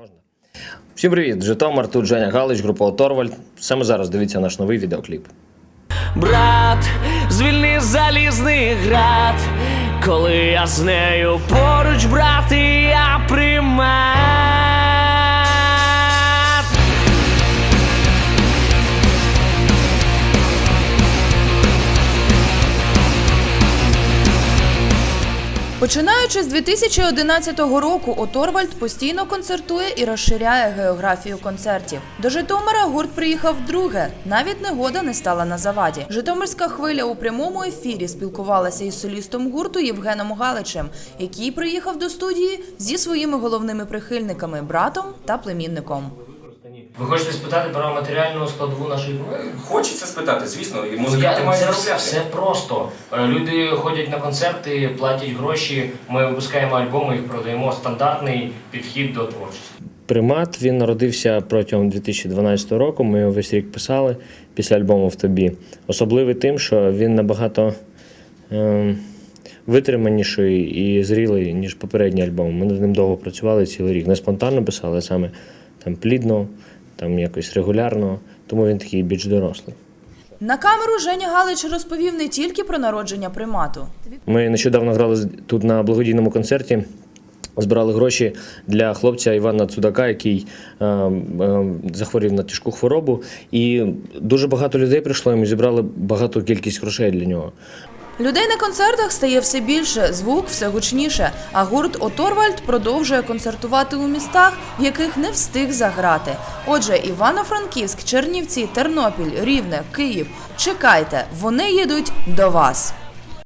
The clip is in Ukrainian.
Можна. Всім привіт! Житомир, тут Женя Галич, група Оторвальд. Саме зараз дивіться наш новий відеокліп. Брат, звільни залізний град, коли я з нею поруч, брат, я примат. Починаючи з 2011 року, Оторвальд постійно концертує і розширяє географію концертів. До Житомира гурт приїхав вдруге. Навіть негода не стала на заваді. Житомирська хвиля у прямому ефірі спілкувалася із солістом гурту Євгеном Галичем, який приїхав до студії зі своїми головними прихильниками братом та племінником. Ви хочете спитати про матеріальну складову нашої групи? Хочеться спитати, звісно, і музиканти мають це заробляти. все просто. Е, Люди ходять на концерти, платять гроші. Ми випускаємо альбоми, їх продаємо. Стандартний підхід до творчості. Примат він народився протягом 2012 року. Ми його весь рік писали після альбому в тобі. Особливий тим, що він набагато ем, витриманіший і зрілий, ніж попередній альбом. Ми над ним довго працювали цілий рік. Не спонтанно писали, а саме там плідно, там якось регулярно, тому він такий більш дорослий. На камеру Женя Галич розповів не тільки про народження примату. Ми нещодавно грали тут на благодійному концерті. Збирали гроші для хлопця Івана Цудака, який е, е, захворів на тяжку хворобу. І дуже багато людей прийшло, і ми зібрали багату кількість грошей для нього. Людей на концертах стає все більше, звук все гучніше. А гурт Оторвальд продовжує концертувати у містах, в яких не встиг заграти. Отже, Івано-Франківськ, Чернівці, Тернопіль, Рівне, Київ. Чекайте, вони їдуть до вас.